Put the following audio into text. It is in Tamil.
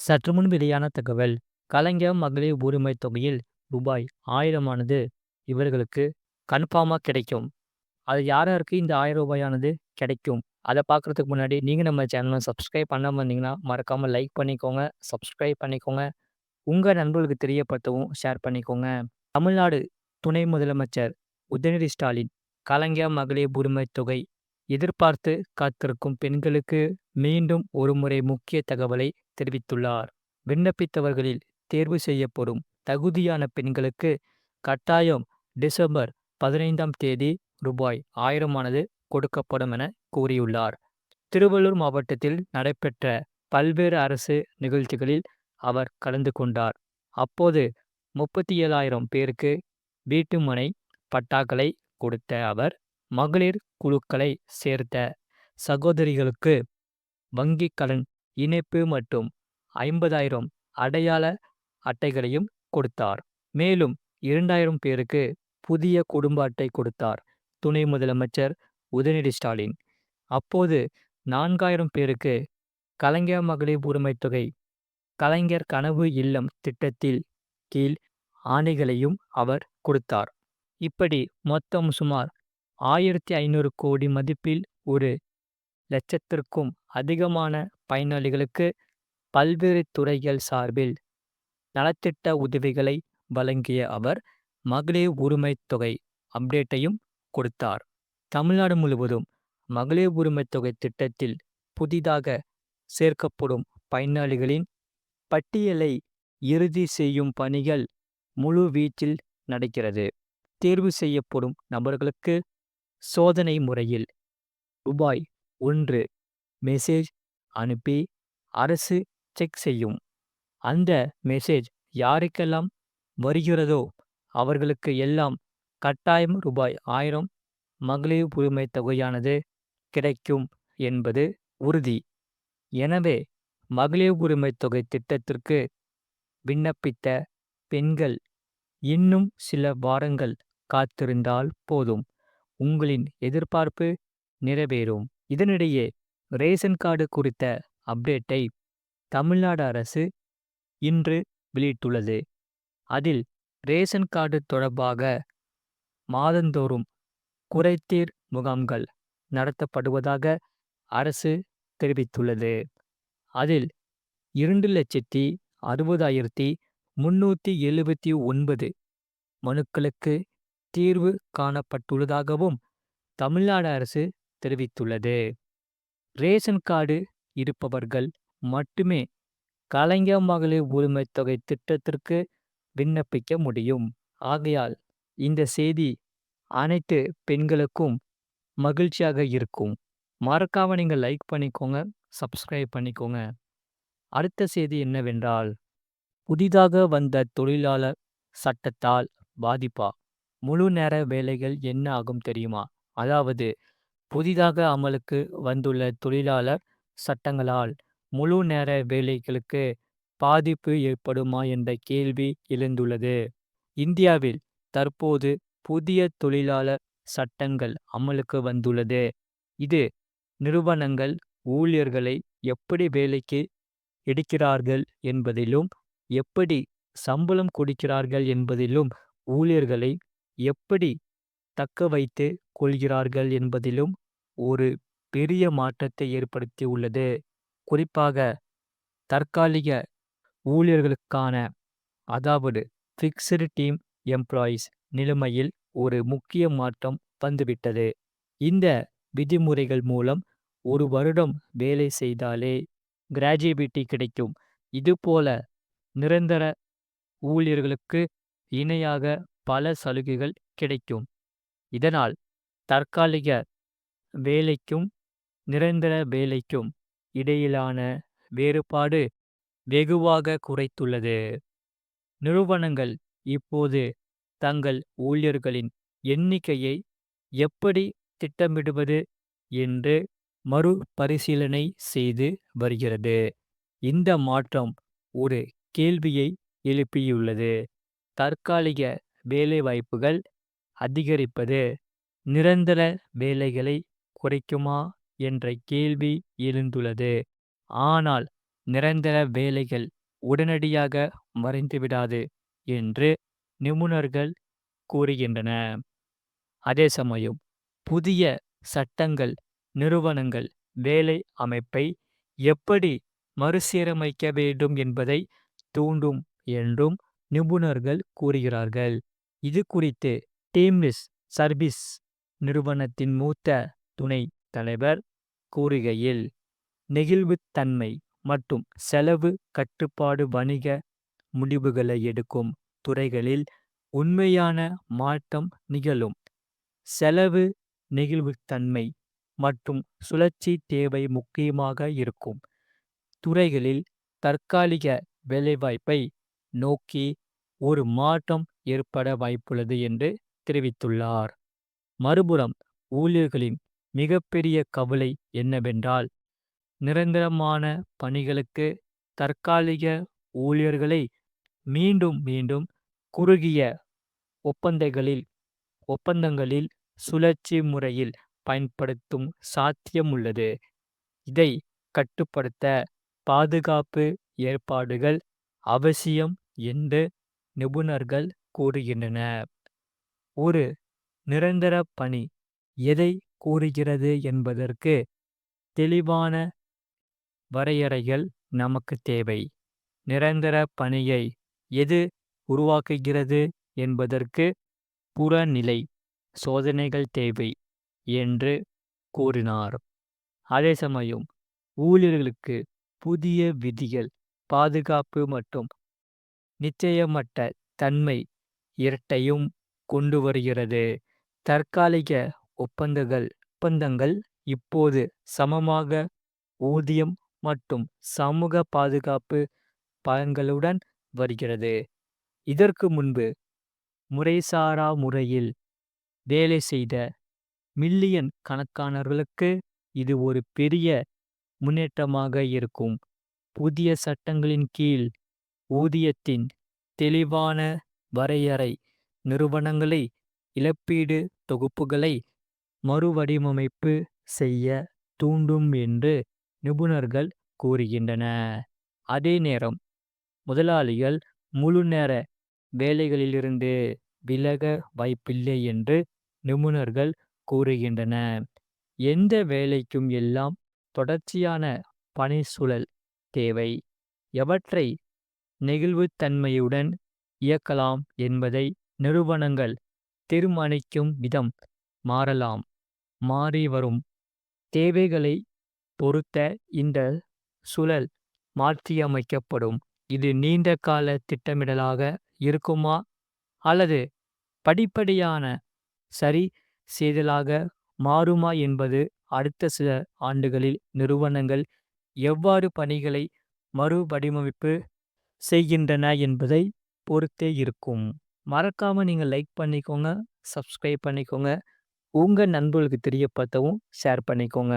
சற்று முன் வெளியான தகவல் கலைஞர் மகளிர் உரிமை தொகையில் ரூபாய் ஆயிரமானது இவர்களுக்கு கன்ஃபார்மா கிடைக்கும். அது யார் யாருக்கு இந்த ஆயிரம் ரூபாயானது கிடைக்கும்? அத பார்க்குறதுக்கு முன்னாடி நீங்க நம்ம சேனலை சப்ஸ்கிரைப் பண்ணாம இருந்தீங்கன்னா, மறக்காம லைக் பண்ணிக்கோங்க, சப்ஸ்கிரைப் பண்ணிக்கோங்க. உங்க நண்பர்களுக்கு தெரியப்படுத்தவும் ஷேர் பண்ணிக்கோங்க. தமிழ்நாடு துணை முதலமைச்சர் உதயநிதி ஸ்டாலின் கலைஞர் மகளிர் உரிமை தொகை எதிர்பார்த்து காத்திருக்கும் பெண்களுக்கு மீண்டும் ஒருமுறை முக்கிய தகவலை தெரிவித்துள்ளார். விண்ணப்பித்தவர்களில் தேர்வு செய்யப்படும் தகுதியான பெண்களுக்கு கட்டாயம் டிசம்பர் பதினைந்தாம் தேதி ரூபாய் ஆயிரமானது கொடுக்கப்படும் என கூறியுள்ளார். திருவள்ளூர் மாவட்டத்தில் நடைபெற்ற பல்வேறு அரசு நிகழ்ச்சிகளில் அவர் கலந்து கொண்டார். அப்போது முப்பத்தி ஏழாயிரம் பேருக்கு வீட்டுமனை பட்டாக்களை கொடுத்த அவர், மகளிர் குழுக்களை சேர்த்த சகோதரிகளுக்கு வங்கிக் கடன் இணைப்பு மற்றும் ஐம்பதாயிரம் அடையாள அட்டைகளையும் கொடுத்தார். மேலும் இரண்டாயிரம் பேருக்கு புதிய குடும்ப அட்டை கொடுத்தார் துணை முதலமைச்சர் உதயநிதி ஸ்டாலின். அப்போது நான்காயிரம் பேருக்கு கலைஞர் மகளிர் உரிமை தொகை, கலைஞர் கனவு இல்லம் திட்டத்தில் கீழ் ஆணைகளையும் அவர் கொடுத்தார். இப்படி மொத்தம் சுமார் ஆயிரத்தி ஐநூறு கோடி மதிப்பில் ஒரு லட்சத்திற்கும் அதிகமான பயனாளிகளுக்கு பல்வேறு துறைகள் சார்பில் நலத்திட்ட உதவிகளை வழங்கிய அவர், மகளிர் உரிமைத் தொகை அப்டேட்டையும் கொடுத்தார். தமிழ்நாடு முழுவதும் மகளிர் உரிமைத் தொகை திட்டத்தில் புதிதாக சேர்க்கப்படும் பயனாளிகளின் பட்டியலை இறுதி செய்யும் பணிகள் முழு வீச்சில் நடக்கிறது. தேர்வு செய்யப்படும் நபர்களுக்கு சோதனை முறையில் ரூபாய் ஒன்று மெசேஜ் அனுப்பி அரசு செக் செய்யும். அந்த மெசேஜ் யாருக்கெல்லாம் வருகிறதோ அவர்களுக்கு எல்லாம் கட்டாயம் ரூபாய் ஆயிரம் மகளிர் உரிமை தொகையானது கிடைக்கும் என்பது உறுதி. எனவே மகளிர் உரிமை தொகை திட்டத்திற்கு விண்ணப்பித்த பெண்கள் இன்னும் சில வாரங்கள் காத்திருந்தால் போதும் உங்களின் எதிர்பார்ப்பு நிறைவேறும். இதனிடையே ரேஷன் கார்டு குறித்த அப்டேட்டை தமிழ்நாடு அரசு இன்று வெளியிட்டுள்ளது. அதில் ரேஷன் கார்டு தொடர்பாக மாதந்தோறும் குறைதீர் முகாம்கள் நடத்தப்படுவதாக அரசு தெரிவித்துள்ளது. அதில் இரண்டு லட்சத்தி அறுபதாயிரத்தி முன்னூத்தி எழுபத்தி ஒன்பது மனுக்களுக்கு தீர்வு காணப்பட்டுள்ளதாகவும் தமிழ்நாடு அரசு தெரிவித்துள்ளது. ரேஷன் கார்டு இருப்பவர்கள் மட்டுமே கலைஞர் மகளிர் உரிமைத் தொகை திட்டத்திற்கு விண்ணப்பிக்க முடியும். ஆகையால் இந்த செய்தி அனைத்து பெண்களுக்கும் மகிழ்ச்சியாக இருக்கும். மறக்காம நீங்க லைக் பண்ணிக்கோங்க, சப்ஸ்கிரைப் பண்ணிக்கோங்க. அடுத்த செய்தி என்னவென்றால், புதிதாக வந்த தொழிலாளர் சட்டத்தால் பாதிப்பா? முழு நேர வேலைகள் என்ன ஆகும் தெரியுமா? அதாவது புதிதாக அமலுக்கு வந்துள்ள தொழிலாளர் சட்டங்களால் முழு நேர வேலைகளுக்கு பாதிப்பு ஏற்படுமா என்ற கேள்வி எழுந்துள்ளது. இந்தியாவில் தற்போது புதிய தொழிலாளர் சட்டங்கள் அமலுக்கு வந்துள்ளது. இது நிறுவனங்கள் ஊழியர்களை எப்படி வேலைக்கு எடுக்கிறார்கள் என்பதிலும், எப்படி சம்பளம் கொடுக்கிறார்கள் என்பதிலும், ஊழியர்களை எப்படி தக்க வைத்துக் கொள்கிறார்கள் என்பதிலும் ஒரு பெரிய மாற்றத்தை ஏற்படுத்தியுள்ளது. குறிப்பாக தற்காலிக ஊழியர்களுக்கான அதாவது பிக்ஸ்டு டீம் எம்ப்ளாயீஸ் நிலைமையில் ஒரு முக்கிய மாற்றம் வந்துவிட்டது. இந்த விதிமுறைகள் மூலம் ஒரு வருடம் வேலை செய்தாலே கிராஜுவிட்டி கிடைக்கும். இதுபோல நிரந்தர ஊழியர்களுக்கு இணையாக பல சலுகைகள் கிடைக்கும். இதனால் தற்காலிக வேலைக்கும் நிரந்தர வேலைக்கும் இடையிலான வேறுபாடு வெகுவாக குறைத்துள்ளது. நிறுவனங்கள் இப்போது தங்கள் ஊழியர்களின் எண்ணிக்கையை எப்படி திட்டமிடுவது என்று மறுபரிசீலனை செய்து வருகிறது. இந்த மாற்றம் ஒரு கேள்வியை எழுப்பியுள்ளது. தற்காலிக வேலைவாய்ப்புகள் அதிகரிப்பது நிரந்தர வேலைகளை குறைக்குமா என்ற கேள்வி எழுந்துள்ளது. ஆனால் நிரந்தர வேலைகள் உடனடியாக மறைந்துவிடாது என்று நிபுணர்கள் கூறுகின்றன. அதே சமயம் புதிய சட்டங்கள் நிறுவனங்கள் வேலை அமைப்பை எப்படி மறுசீரமைக்க வேண்டும் என்பதை தூண்டும் என்றும் நிபுணர்கள் கூறுகிறார்கள். இது குறித்து டீம்லிஸ் சர்வீஸ் நிறுவனத்தின் மூத்த துணை தலைவர் கூறுகையில் நெகிழ்வுத்தன்மை மற்றும் செலவு கட்டுப்பாடு வணிக முடிவுகளை எடுக்கும் துறைகளில் உண்மையான மாற்றம் நிகழும். செலவு நெகிழ்வுத்தன்மை மற்றும் சுழற்சி தேவை முக்கியமாக இருக்கும் துறைகளில் தற்காலிக வேலைவாய்ப்பை நோக்கி ஒரு மாற்றம் ஏற்பட வாய்ப்புள்ளது என்று தெரிவித்துள்ளார். மறுபுறம் ஊழியர்களின் மிகப்பெரிய கவலை என்னவென்றால் நிரந்தரமான பணிகளுக்கு தற்காலிக ஊழியர்களை மீண்டும் மீண்டும் குறுகிய ஒப்பந்தங்களில் ஒப்பந்தங்களில் சுழற்சி முறையில் பயன்படுத்தும் சாத்தியம் உள்ளது. இதை கட்டுப்படுத்த பாதுகாப்பு ஏற்பாடுகள் அவசியம் என்று நிபுணர்கள் கூறுகின்றனர். ஒரு நிரந்தர பணி எதை கூறுகிறது என்பதற்கு தெளிவான வரையறைகள் நமக்கு தேவை. நிரந்தர பணியை எது உருவாக்குகிறது என்பதற்கு புறநிலை சோதனைகள் தேவை என்று கூறினார். அதே சமயம் ஊழியர்களுக்கு புதிய விதிகள் பாதுகாப்பு மற்றும் நிச்சயமற்ற தன்மை இரட்டையும் கொண்டு வருகிறது. தற்காலிக ஒப்பந்தங்கள் ஒப்பந்தங்கள் இப்போது சமமாக ஊதியம் மற்றும் சமூக பாதுகாப்பு பலன்களுடன் வருகிறது. இதற்கு முன்பு முறைசாரா முறையில் வேலை செய்த மில்லியன் கணக்கானவர்களுக்கு இது ஒரு பெரிய முன்னேற்றமாக இருக்கும். புதிய சட்டங்களின் கீழ் ஊதியத்தின் தெளிவான வரையறை நிறுவனங்களை இழப்பீடு தொகுப்புகளை மறுவடிவமைப்பு செய்ய தூண்டும் என்று நிபுணர்கள் கூறுகின்றன அதே நேரம் முதலாளிகள் முழுநேர வேலைகளிலிருந்து விலக வாய்ப்பில்லை என்று நிபுணர்கள் கூறுகின்றன எந்த வேலைக்கும் எல்லாம் தொடர்ச்சியான பணிச்சூழல் தேவை. எவற்றை நெகிழ்வுத்தன்மையுடன் இயக்கலாம் என்பதை நிறுவனங்கள் தீர்மானிக்கும் விதம் மாறலாம். மாறி வரும் தேவைகளை பொருத்த இந்த சுழல் மாற்றியமைக்கப்படும். இது நீண்ட கால திட்டமிடலாக இருக்குமா அல்லது படிப்படியான சரி செய்தலாக மாறுமா என்பது அடுத்த சில ஆண்டுகளில் நிறுவனங்கள் எவ்வாறு பணிகளை மறுவடிவமைப்பு செய்கின்றன என்பதை பொறுத்தே இருக்கும். மறக்காம நீங்க லைக் பண்ணிக்கோங்க, சப்ஸ்கிரைப் பண்ணிக்கோங்க. உங்க நண்பர்களுக்கு தெரியப்படுத்தவும் ஷேர் பண்ணிக்கோங்க.